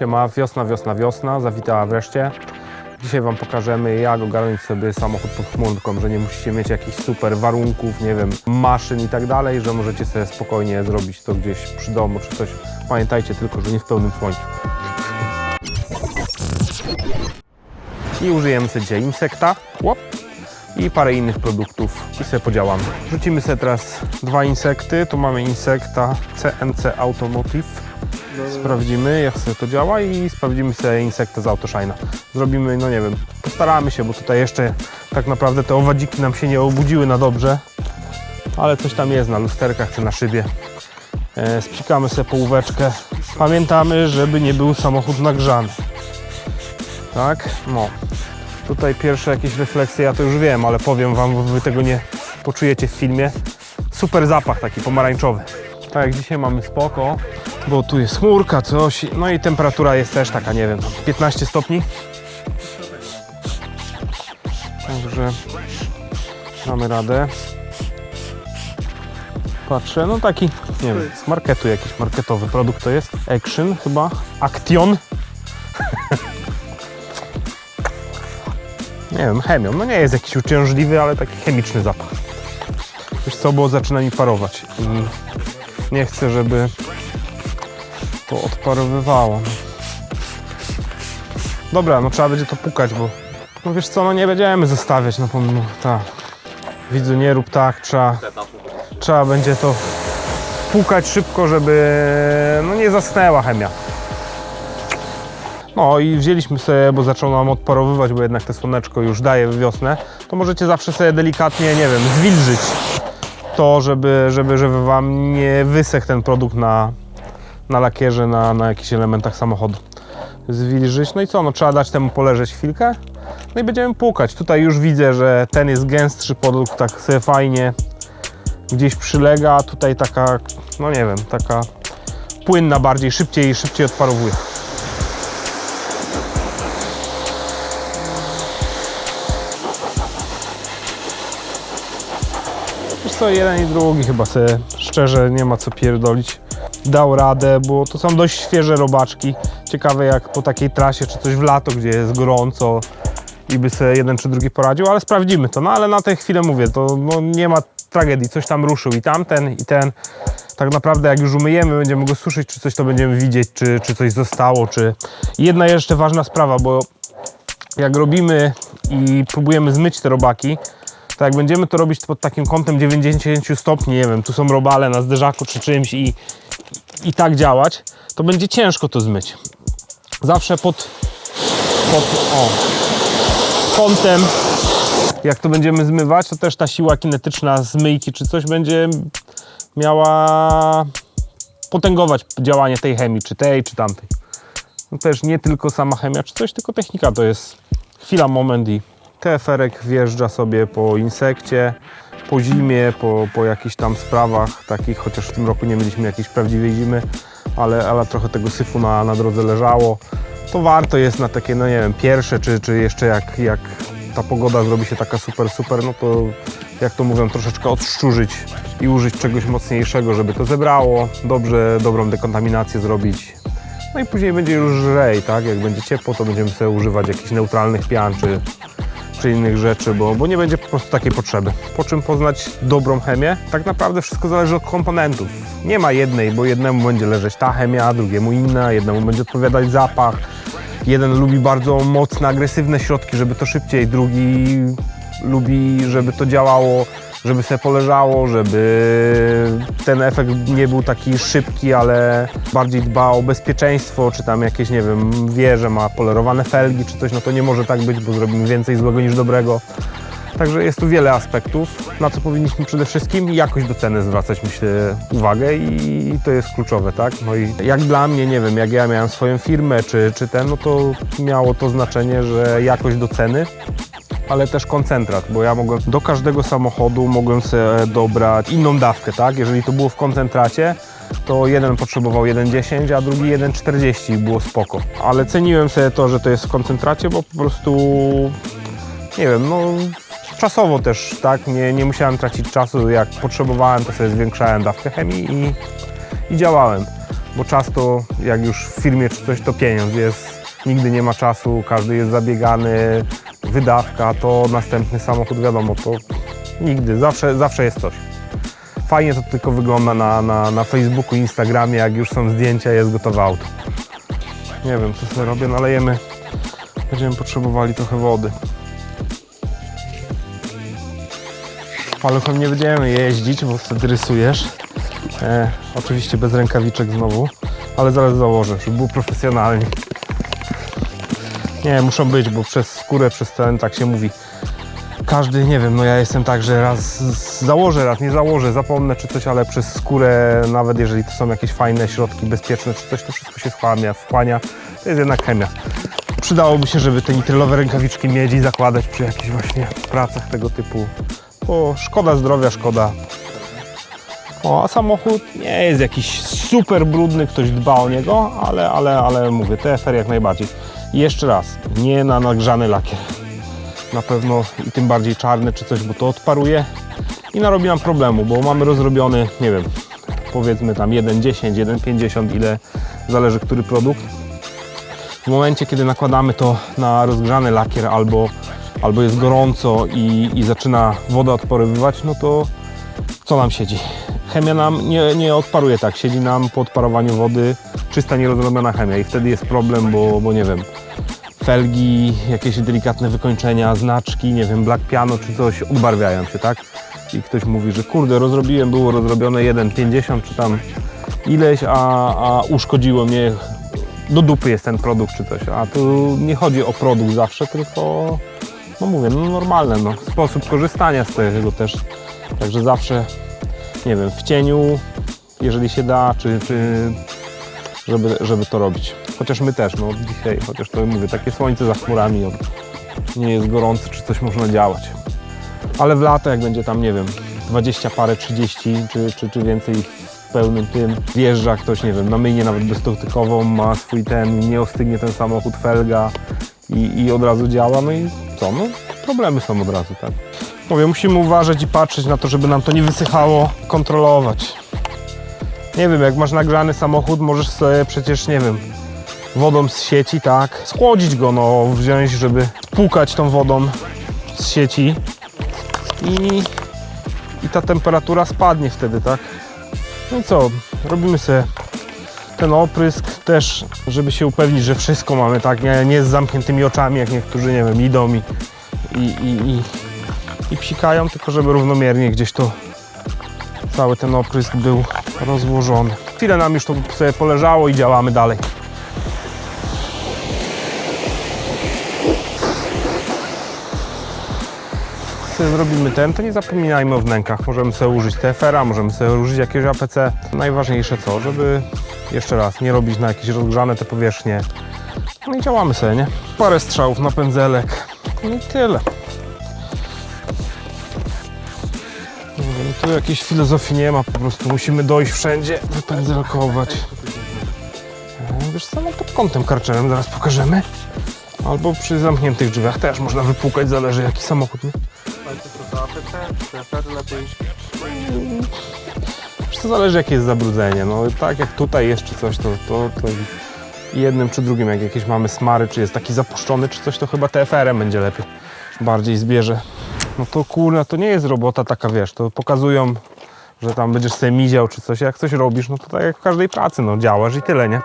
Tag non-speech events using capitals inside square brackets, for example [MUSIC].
Siema, wiosna, wiosna, wiosna, zawitała wreszcie. Dzisiaj Wam pokażemy, jak ogarnąć sobie samochód pod chmurką, że nie musicie mieć jakichś super warunków, nie wiem, maszyn i tak dalej, że możecie sobie spokojnie zrobić to gdzieś przy domu czy coś. Pamiętajcie tylko, że nie w pełnym słońcu. I użyjemy sobie dzisiaj insekta, łop, i parę innych produktów i sobie podziałamy. Rzucimy sobie teraz dwa insekty. Tu mamy insekta CNC Automotive. Sprawdzimy jak sobie to działa i sprawdzimy sobie insekta z Autoshine'a. Zrobimy, no nie wiem, postaramy się, bo tutaj jeszcze tak naprawdę te owadziki nam się nie obudziły na dobrze, ale coś tam jest na lusterkach czy na szybie. E, spsikamy sobie połóweczkę. Pamiętamy, żeby nie był samochód nagrzany. Tak? No. Tutaj pierwsze jakieś refleksje, ja to już wiem, ale powiem Wam, bo Wy tego nie poczujecie w filmie. Super zapach taki pomarańczowy. Tak jak dzisiaj mamy spoko, bo tu jest chmurka, coś, no i temperatura jest też taka, nie wiem, 15 stopni. Także mamy radę. Patrzę, no taki, nie wiem, z marketu jakiś marketowy produkt to jest. Action chyba, Action. [LAUGHS] nie wiem, chemią. No nie jest jakiś uciążliwy, ale taki chemiczny zapach. Wiesz co, bo zaczyna mi parować i nie chcę, żeby to odparowywało. Dobra, no trzeba będzie to pukać, bo no wiesz co, no nie będziemy zostawiać, no pomimo, tak. Widzu, nie rób tak, trzeba, trzeba będzie to pukać szybko, żeby no nie zasnęła chemia. No i wzięliśmy sobie, bo zaczął nam odparowywać, bo jednak te słoneczko już daje wiosnę, to możecie zawsze sobie delikatnie, nie wiem, zwilżyć to, żeby, żeby, żeby Wam nie wysechł ten produkt na, na lakierze, na, na jakichś elementach samochodu. Zwilżyć, no i co, no trzeba dać temu poleżeć chwilkę, no i będziemy pukać. Tutaj już widzę, że ten jest gęstszy produkt, tak sobie fajnie gdzieś przylega, a tutaj taka, no nie wiem, taka płynna bardziej, szybciej szybciej odparowuje. Wiesz co, jeden i drugi chyba sobie szczerze nie ma co pierdolić. Dał radę, bo to są dość świeże robaczki. Ciekawe jak po takiej trasie, czy coś w lato, gdzie jest gorąco i by sobie jeden czy drugi poradził, ale sprawdzimy to. No ale na tę chwilę mówię, to no, nie ma tragedii. Coś tam ruszył i tamten, i ten. Tak naprawdę jak już umyjemy, będziemy go suszyć, czy coś to będziemy widzieć, czy, czy coś zostało, czy... Jedna jeszcze ważna sprawa, bo jak robimy i próbujemy zmyć te robaki, to jak będziemy to robić pod takim kątem 90 stopni, nie wiem, tu są robale na zderzaku czy czymś i, i tak działać, to będzie ciężko to zmyć. Zawsze pod, pod o, kątem, jak to będziemy zmywać, to też ta siła kinetyczna zmyjki czy coś będzie miała potęgować działanie tej chemii, czy tej, czy tamtej. No też nie tylko sama chemia, czy coś, tylko technika to jest chwila, moment i TFR-ek wjeżdża sobie po insekcie, po zimie, po, po jakichś tam sprawach takich, chociaż w tym roku nie mieliśmy jakiejś prawdziwej zimy, ale, ale trochę tego syfu na, na drodze leżało. To warto jest na takie, no nie wiem, pierwsze, czy, czy jeszcze jak, jak ta pogoda zrobi się taka super, super, no to jak to mówią, troszeczkę odszczurzyć i użyć czegoś mocniejszego, żeby to zebrało, dobrze, dobrą dekontaminację zrobić. No i później będzie już żrej, tak? Jak będzie ciepło, to będziemy sobie używać jakichś neutralnych pian czy, czy innych rzeczy, bo, bo nie będzie po prostu takiej potrzeby. Po czym poznać dobrą chemię? Tak naprawdę wszystko zależy od komponentów. Nie ma jednej, bo jednemu będzie leżeć ta chemia, drugiemu inna, jednemu będzie odpowiadać zapach. Jeden lubi bardzo mocne, agresywne środki, żeby to szybciej, drugi lubi, żeby to działało, żeby sobie poleżało, żeby ten efekt nie był taki szybki, ale bardziej dba o bezpieczeństwo, czy tam jakieś, nie wiem, wie, że ma polerowane felgi, czy coś, no to nie może tak być, bo zrobimy więcej złego niż dobrego. Także jest tu wiele aspektów, na co powinniśmy przede wszystkim jakość do ceny zwracać, myślę, uwagę i to jest kluczowe, tak? No i jak dla mnie, nie wiem, jak ja miałem swoją firmę, czy, czy ten, no to miało to znaczenie, że jakość do ceny, ale też koncentrat, bo ja mogłem do każdego samochodu mogłem sobie dobrać inną dawkę, tak? Jeżeli to było w koncentracie, to jeden potrzebował 1,10, a drugi 1,40 i było spoko. Ale ceniłem sobie to, że to jest w koncentracie, bo po prostu nie wiem, no czasowo też, tak? Nie, nie musiałem tracić czasu, jak potrzebowałem, to sobie zwiększałem dawkę chemii i, i działałem. bo czas to jak już w firmie czy coś to pieniądz jest, nigdy nie ma czasu, każdy jest zabiegany, wydawka, to następny samochód wiadomo, to nigdy, zawsze, zawsze jest coś. Fajnie to tylko wygląda na, na, na Facebooku, Instagramie, jak już są zdjęcia, jest gotowe auto. Nie wiem, co sobie robię, nalejemy. Będziemy potrzebowali trochę wody. Paluchem nie będziemy jeździć, bo wtedy rysujesz. E, oczywiście bez rękawiczek znowu, ale zaraz założę, żeby było profesjonalnie. Nie, muszą być, bo przez skórę, przez ten, tak się mówi, każdy, nie wiem, no ja jestem tak, że raz założę, raz nie założę, zapomnę czy coś, ale przez skórę, nawet jeżeli to są jakieś fajne środki bezpieczne czy coś, to wszystko się wchłania, wchłania. To jest jednak chemia. Przydałoby się, żeby te nitrylowe rękawiczki mieć i zakładać przy jakichś właśnie pracach tego typu, bo szkoda zdrowia, szkoda. O, a samochód nie jest jakiś super brudny, ktoś dba o niego, ale, ale, ale mówię, TFR jak najbardziej. I jeszcze raz, nie na nagrzany lakier na pewno i tym bardziej czarny czy coś, bo to odparuje i narobi nam problemu, bo mamy rozrobiony, nie wiem, powiedzmy tam 1,10, 1,50, ile zależy który produkt. W momencie, kiedy nakładamy to na rozgrzany lakier albo, albo jest gorąco i, i zaczyna woda odparowywać, no to co nam siedzi? Chemia nam nie, nie odparuje tak, siedzi nam po odparowaniu wody czysta, nierozrobiona chemia i wtedy jest problem, bo, bo nie wiem, felgi, jakieś delikatne wykończenia, znaczki, nie wiem, black piano czy coś odbarwiają się, tak? I ktoś mówi, że kurde, rozrobiłem, było rozrobione 1,50 czy tam ileś, a, a uszkodziło mnie, do dupy jest ten produkt czy coś. A tu nie chodzi o produkt zawsze, tylko, no mówię, no normalne, no, sposób korzystania z tego też. Także zawsze, nie wiem, w cieniu, jeżeli się da, czy, czy żeby, żeby to robić. Chociaż my też, no dzisiaj, chociaż to mówię, takie słońce za chmurami, on nie jest gorący, czy coś można działać. Ale w lato, jak będzie tam, nie wiem, 20 parę, 30 czy, czy, czy więcej w pełnym tym, wjeżdża ktoś, nie wiem, na myjnie nawet bezdotykową, ma swój ten, nie ostygnie ten samochód, felga i, i od razu działa, no i co, no problemy są od razu, tak. Mówię, musimy uważać i patrzeć na to, żeby nam to nie wysychało, kontrolować. Nie wiem, jak masz nagrzany samochód, możesz sobie przecież, nie wiem, wodą z sieci, tak, schłodzić go, no, wziąć, żeby płukać tą wodą z sieci. I, i ta temperatura spadnie wtedy, tak. No i co, robimy sobie ten oprysk też, żeby się upewnić, że wszystko mamy, tak, nie, nie z zamkniętymi oczami, jak niektórzy, nie wiem, idą i, i, i, i, i psikają, tylko żeby równomiernie gdzieś to cały ten oprysk był rozłożony. Chwilę nam już to sobie poleżało i działamy dalej. zrobimy ten, to nie zapominajmy o wnękach. Możemy sobie użyć TFR-a, możemy sobie użyć jakiegoś APC. Najważniejsze co, żeby jeszcze raz nie robić na jakieś rozgrzane te powierzchnie. No i działamy sobie, nie? Parę strzałów na pędzelek. No i tyle. Tu jakiejś filozofii nie ma, po prostu musimy dojść wszędzie, wypędzelkować. E, Wiesz co, no pod kątem karczerem zaraz pokażemy. Albo przy zamkniętych drzwiach też można wypłukać, zależy jaki samochód, nie? Wiesz co, zależy jakie jest zabrudzenie. No tak jak tutaj jest czy coś, to, to, to jednym czy drugim, jak jakieś mamy smary, czy jest taki zapuszczony czy coś, to chyba TFR-em będzie lepiej. Bardziej zbierze. No to kurna, to nie jest robota taka, wiesz, to pokazują, że tam będziesz sobie miział czy coś. Jak coś robisz, no to tak jak w każdej pracy, no działasz i tyle, nie?